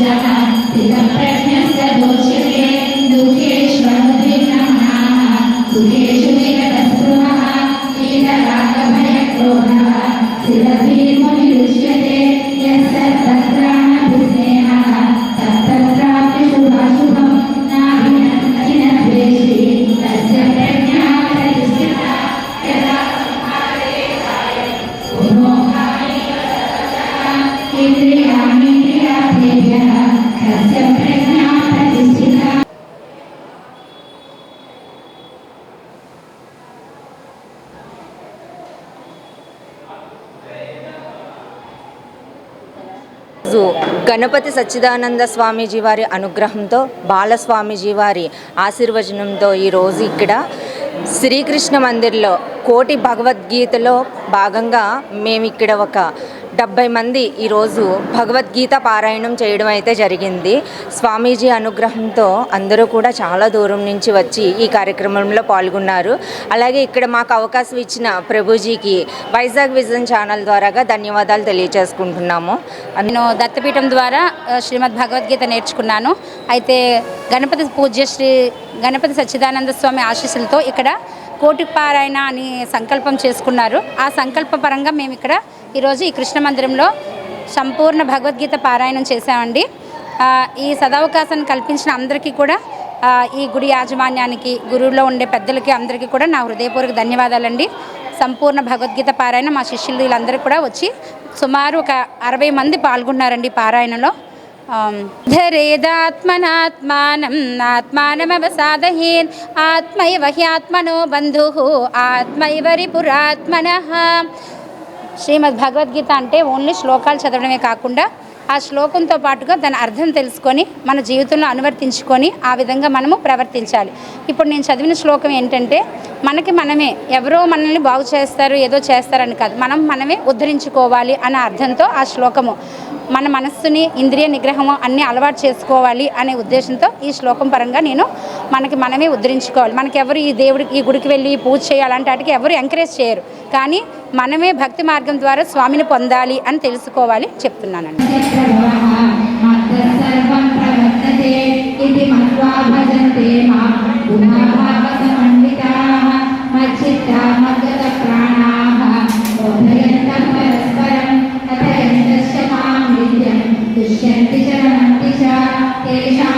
la Ganapati Sachchidananda స్వామీజీ వారి అనుగ్రహంతో బాలస్వామీజీ వారి ఆశీర్వచనంతో ఈరోజు ఇక్కడ శ్రీకృష్ణ మందిర్లో కోటి భగవద్గీతలో భాగంగా మేము ఇక్కడ ఒక డెబ్బై మంది ఈరోజు భగవద్గీత పారాయణం చేయడం అయితే జరిగింది. స్వామీజీ అనుగ్రహంతో అందరూ కూడా చాలా దూరం నుంచి వచ్చి ఈ కార్యక్రమంలో పాల్గొన్నారు. అలాగే ఇక్కడ మాకు అవకాశం ఇచ్చిన ప్రభుజీకి వైజాగ్ విజన్ ఛానల్ ద్వారాగా ధన్యవాదాలు తెలియజేసుకుంటున్నాము నేను దత్తపీఠం ద్వారా శ్రీమద్ భగవద్గీత నేర్చుకున్నాను. అయితే గణపతి పూజ్య శ్రీ గణపతి సచ్చిదానంద స్వామి ఆశీస్సులతో ఇక్కడ కోటి పారాయణ అని సంకల్పం చేసుకున్నారు. ఆ సంకల్ప పరంగా మేము ఇక్కడ ఈరోజు ఈ కృష్ణ మందిరంలో సంపూర్ణ భగవద్గీత పారాయణం చేశామండి. ఈ సదవకాశాన్ని కల్పించిన అందరికీ కూడా ఈ గుడి యాజమాన్యానికి గురువులో ఉండే పెద్దలకి అందరికీ కూడా నా హృదయపూర్వక ధన్యవాదాలండి. సంపూర్ణ భగవద్గీత పారాయణ మా శిష్యులు వీళ్ళందరూ కూడా వచ్చి సుమారు ఒక అరవై మంది పాల్గొన్నారండి పారాయణలో. ధరేదాత్మనాత్మానం ఆత్మానమవ ఆత్మానమవసాదహేన్ ఆత్మైవ హ్యాత్మనో బంధు ఆత్మైవ రిపురాత్మన శ్రీమద్ భగవద్గీత అంటే ఓన్లీ శ్లోకాలు చదవడమే కాకుండా ఆ శ్లోకంతో పాటుగా దాని అర్థం తెలుసుకొని మన జీవితంలో అనువర్తించుకొని ఆ విధంగా మనము ప్రవర్తించాలి. ఇప్పుడు నేను చదివిన శ్లోకం ఏంటంటే మనకి మనమే ఎవరో మనల్ని బాగు చేస్తారు ఏదో చేస్తారని కాదు. మనం మనమే ఉద్ధరించుకోవాలి అనే అర్థంతో ఆ శ్లోకము. మన మనస్సుని ఇంద్రియ నిగ్రహము అన్నీ అలవాటు చేసుకోవాలి అనే ఉద్దేశంతో ఈ శ్లోకం పరంగా నేను మనకి మనమే ఉద్ధరించుకోవాలి. మనకెవరు ఈ దేవుడికి ఈ గుడికి వెళ్ళి పూజ చేయాలంటే వాటికి ఎవరు ఎంకరేజ్ చేయరు. కానీ మనమే భక్తి మార్గం ద్వారా స్వామిని పొందాలి అని తెలుసుకోవాలి చెప్తున్నానండి. ఇది దిశ దిశ దిశ తేషాం